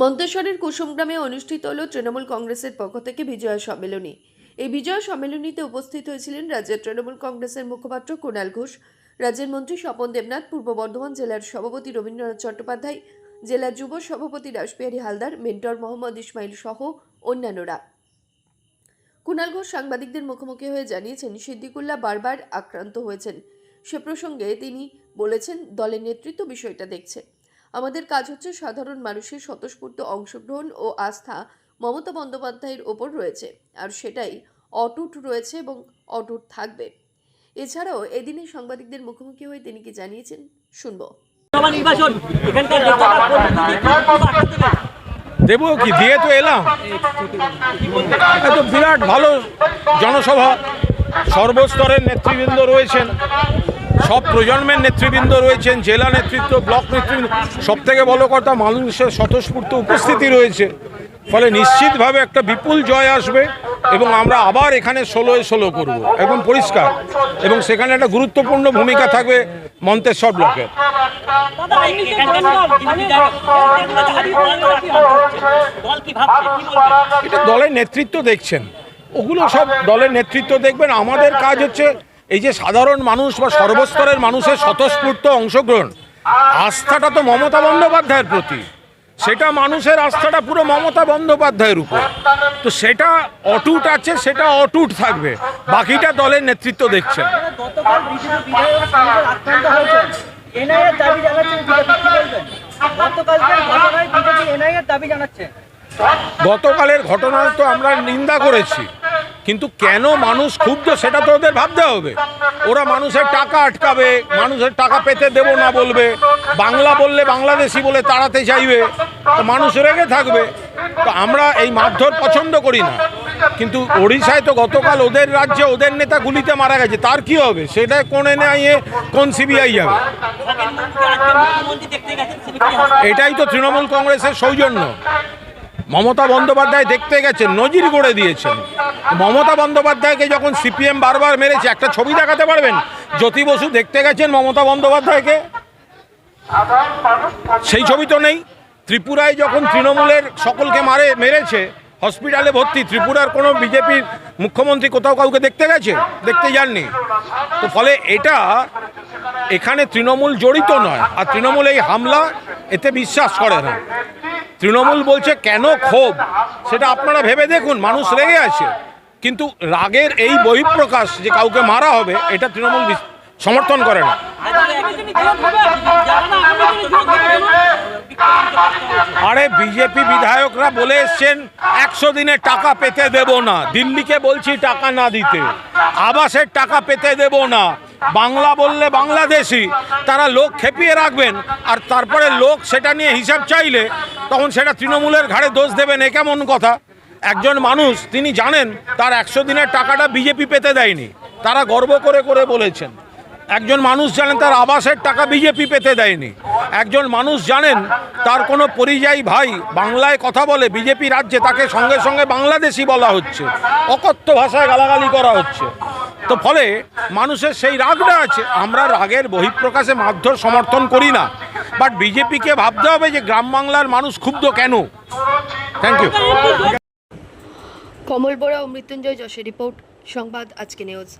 মন্তেশ্বরের কুসুমগ্রামে অনুষ্ঠিত হল তৃণমূল কংগ্রেসের পক্ষ থেকে বিজয়া সম্মেলনী। এই বিজয়া সম্মেলনীতে উপস্থিত হয়েছিলেন রাজ্যের তৃণমূল কংগ্রেসের মুখপাত্র কুণাল ঘোষ, রাজ্যের মন্ত্রী স্বপন দেবনাথ, পূর্ব বর্ধমান জেলার সভাপতি রবীন্দ্রনাথ চট্টোপাধ্যায়, জেলা যুব সভাপতি রাসবিহারী হালদার, মেন্টর মোহাম্মদ ইসমাইল সহ অন্যান্যরা। কুণাল ঘোষ সাংবাদিকদের মুখোমুখি হয়ে জানিয়েছেন, সিদ্দিকুল্লাহ বারবার আক্রান্ত হয়েছেন। সে প্রসঙ্গে তিনি বলেছেন, দলের নেতৃত্ব বিষয়টা দেখছে। আমাদের কাজ হচ্ছে সাধারণ মানুষের স্বতঃস্ফূর্ত অংশগ্রহণ ও আস্থা মমতা বন্দ্যোপাধ্যায়ের ওপর রয়েছে। আর সেটাই অটুট রয়েছে এবং অটুট থাকবে। এছাড়াও এদিনে সাংবাদিকদের মুখোমুখি হয়ে তিনি কি জানিয়েছেন শুনব। নির্বাচন এখানকার? দেবো কি? দিয়ে তো এলাম। এ তো বিরাট ভালো জনসভা। সর্বস্তরের নেতৃবৃন্দ রয়েছেন। সব প্রজন্মের নেতৃবৃন্দ রয়েছেন জেলা নেতৃত্ব ব্লক নেতৃবৃন্দ। সব থেকে বড় কথা মানুষের স্বতঃস্ফূর্ত উপস্থিতি রয়েছে। ফলে নিশ্চিতভাবে একটা বিপুল জয় আসবে এবং আমরা আবার এখানে ষোলোয় ষোলো করব। এবং পরিষ্কার। এবং সেখানে একটা গুরুত্বপূর্ণ ভূমিকা থাকবে মন্তেশ্বর ব্লকের। এটা দলের নেতৃত্ব দেখছেন। ওগুলো সব দলের নেতৃত্ব দেখবেন। আমাদের কাজ হচ্ছে এই যে সাধারণ মানুষ বা সর্বস্তরের মানুষের স্বতঃস্ফূর্ত অংশগ্রহণ আস্থাটা তো মমতা বন্দ্যোপাধ্যায়ের প্রতি। সেটা মানুষের আস্থাটা পুরো মমতা বন্দ্যোপাধ্যায়ের উপর। তো সেটা অটুট আছে সেটা অটুট থাকবে। বাকিটা দলের নেতৃত্ব দেখছেন। জানাচ্ছে। গতকালের ঘটনা তো আমরা নিন্দা করেছি। কিন্তু কেন মানুষ ক্ষুব্ধ সেটা তো ওদের ভাবতে হবে। ওরা মানুষের টাকা আটকাবে মানুষের টাকা পেতে দেব না বলবে। বাংলা বললে বাংলাদেশি বলে তাড়াতে চাইবে তো মানুষ রেগে থাকবে। তো আমরা এই মারধর পছন্দ করি না। কিন্তু ওড়িশায় তো গতকাল ওদের রাজ্যে ওদের নেতা গুলিতে মারা গেছে তার কি হবে? সেটা কোন এনআইএ কোন সিবিআই যাবে এটাই তো তৃণমূল কংগ্রেসের সৌজন্য। মমতা বন্দ্যোপাধ্যায় দেখতে গেছেন নজির গড়ে দিয়েছেন। মমতা বন্দ্যোপাধ্যায়কে যখন সিপিএম বারবার মেরেছে, একটা ছবি দেখাতে পারবেন? জ্যোতি বসু দেখতে গেছেন মমতা বন্দ্যোপাধ্যায়কে? সেই ছবি তো নেই। ত্রিপুরায় যখন তৃণমূলের সকলকে মারে, মেরেছে, হসপিটালে ভর্তি, ত্রিপুরার কোনো বিজেপির মুখ্যমন্ত্রী কোথাও কাউকে দেখতে গেছে? দেখতে যাননি। তো ফলে এটা এখানে তৃণমূল জড়িত নয়। আর তৃণমূল এই হামলা, এতে বিশ্বাস করে না। তৃণমূল বলছে, কেন ক্ষোভ? সেটা আপনারা ভেবে দেখুন, মানুষ রেগে আছে। কিন্তু রাগের এই বহিঃপ্রকাশ যে কাউকে মারা হবে, এটা তৃণমূল সমর্থন করে না। আরে বিজেপি বিধায়করা বলে এসছেন, একশো দিনে টাকা পেতে দেব না। দিল্লিকে বলছি টাকা না দিতে। আবাসের টাকা পেতে দেব না। বাংলা বললে বাংলাদেশি, তারা লোক খেপিয়ে রাখবেন, আর তারপরে লোক সেটা নিয়ে হিসাব চাইলে তখন সেটা তৃণমূলের ঘাড়ে দোষ দেবেন এ কেমন কথা? একজন মানুষ, তিনি জানেন তার একশো দিনের টাকাটা বিজেপি পেতে দেয়নি, তারা গর্ব করে করে বলেছেন। একজন মানুষ জানেন তার আবাসের টাকা বিজেপি পেতে দেয়নি। একজন মানুষ জানেন তার কোনো পরিযায়ী ভাই বাংলায় কথা বলে বিজেপি রাজ্যে তাকে সঙ্গে সঙ্গে বাংলাদেশি বলা হচ্ছে, অকথ্য ভাষায় গালাগালি করা হচ্ছে। তো ফলে মানুষের সেই রাগটা আছে, আমরা রাগের বহিঃপ্রকাশে মারধর সমর্থন করি না। বাট বিজেপিকে ভাবতে হবে যে গ্রাম বাংলার মানুষ ক্ষুব্ধ কেন? থ্যাংক ইউ কমল বোরা ও মৃত্যুঞ্জয় যশের রিপোর্ট, সংবাদ আজকে নিউজ।